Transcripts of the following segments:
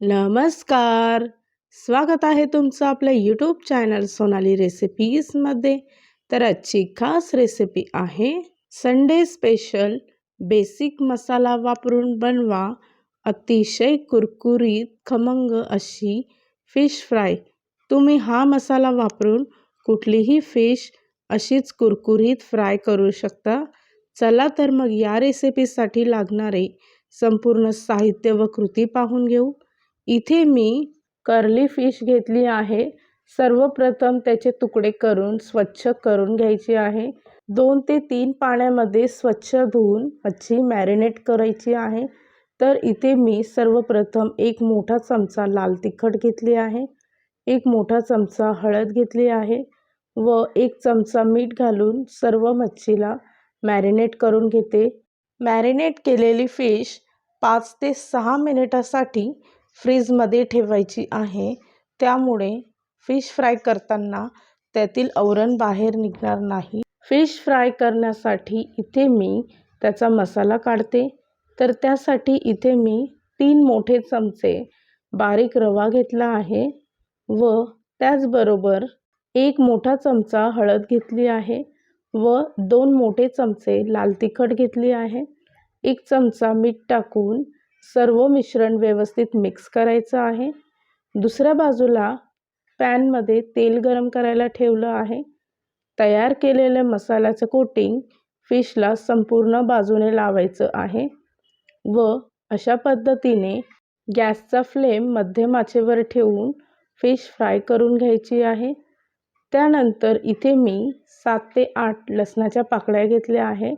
नमस्कार. स्वागत आहे तुमचं आपल्या यूट्यूब चॅनल सोनाली रेसिपीजमध्ये तर आजची खास रेसिपी आहे संडे स्पेशल बेसिक मसाला वापरून बनवा. अतिशय कुरकुरीत खमंग अशी फिश फ्राय तुम्ही हा मसाला वापरून कुठलीही फिश अशीच कुरकुरीत फ्राय करू शकता. चला तर मग या रेसिपीसाठी लागणारे संपूर्ण साहित्य व कृती पाहून घेऊ. इथे मी कर्ली फिश घेतली आहे. सर्वप्रथम त्याचे तुकडे करून स्वच्छ करून घ्यायची आहे. दोन ते तीन पाण्यामध्ये स्वच्छ धुवून मच्छी मॅरिनेट करायची आहे. तर इथे मी सर्वप्रथम एक मोठा चमचा लाल तिखट घेतली आहे. एक मोठा चमचा हळद घेतली आहे व एक चमचा मीठ घालून सर्व मच्छीला मॅरिनेट करून घेते. मॅरिनेट केलेली फिश पाच ते सहा मिनिटासाठी फ्रीजमध्ये ठेवायची आहे. त्यामुळे फिश फ्राय करताना त्यातील आवरण बाहेर निघणार नाही. फिश फ्राय करण्यासाठी इथे मी त्याचा मसाला काढते. तर त्यासाठी इथे मी तीन मोठे चमचे बारीक रवा घेतला आहे व त्याचबरोबर एक मोठा चमचा हळद घेतली आहे व दोन मोठे चमचे लाल तिखट घेतली आहे. एक चमचा मीठ टाकून सर्व मिश्रण व्यवस्थित मिक्स करायचं आहे. दुसऱ्या बाजूला पॅनमध्ये तेल गरम करायला ठेवलं आहे. तयार केलेलं मसाल्याचं कोटिंग फिशला संपूर्ण बाजूने लावायचं आहे व अशा पद्धतीने गॅसचा फ्लेम मध्यम आचेवर ठेवून फिश फ्राय करून घ्यायची आहे. त्यानंतर इथे मी सात ते आठ लसणाच्या पाकळ्या घेतल्या आहे.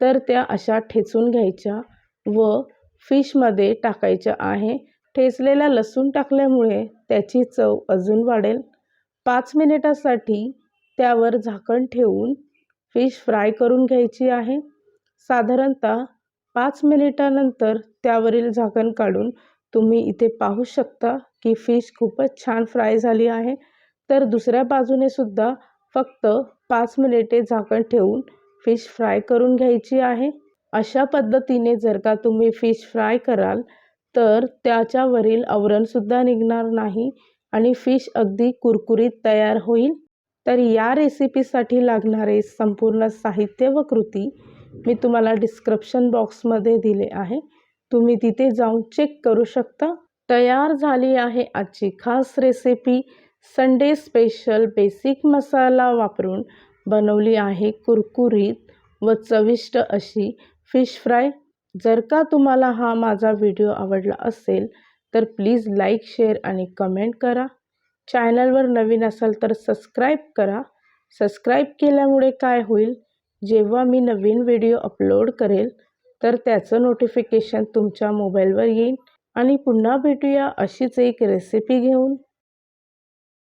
तर त्या अशा ठेचून घ्यायच्या व फिशमध्ये टाकायच्या आहे. ठेचलेला लसूण टाकल्यामुळे त्याची चव अजून वाढेल. पाच मिनिटासाठी त्यावर झाकण ठेवून फिश फ्राय करून घ्यायची आहे. साधारणतः पाच मिनिटानंतर त्यावरील झाकण काढून तुम्ही इथे पाहू शकता की फिश खूपच छान फ्राय झाली आहे. तर दुसऱ्या बाजूने सुद्धा फक्त पाच मिनिटे झाकण ठेवून फिश फ्राय करून घ्यायची आहे. अशा पद्धतीने जर का तुम्ही फिश फ्राय कराल तर त्याच्यावरील आवरणसुद्धा निघणार नाही आणि फिश अगदी कुरकुरीत तयार होईल. तर या रेसिपीसाठी लागणारे संपूर्ण साहित्य व कृती मी तुम्हाला डिस्क्रिप्शन बॉक्समध्ये दिले आहे. तुम्ही तिथे जाऊन चेक करू शकता. तयार झाली आहे आजची खास recipe Sunday special basic masala वापरून बनवली आहे कुरकुरीत व चविष्ट अशी फिश फ्राय. जर का तुम्हाला हा माझा व्हिडिओ आवडला असेल तर प्लीज लाईक शेअर आणि कमेंट करा. चॅनलवर नवीन असाल तर सबस्क्राईब करा. सबस्क्राईब केल्यामुळे काय होईल जेव्हा मी नवीन व्हिडिओ अपलोड करेल तर त्याचं नोटिफिकेशन तुमच्या मोबाईलवर येईल आणि पुन्हा भेटूया अशीच एक रेसिपी घेऊन.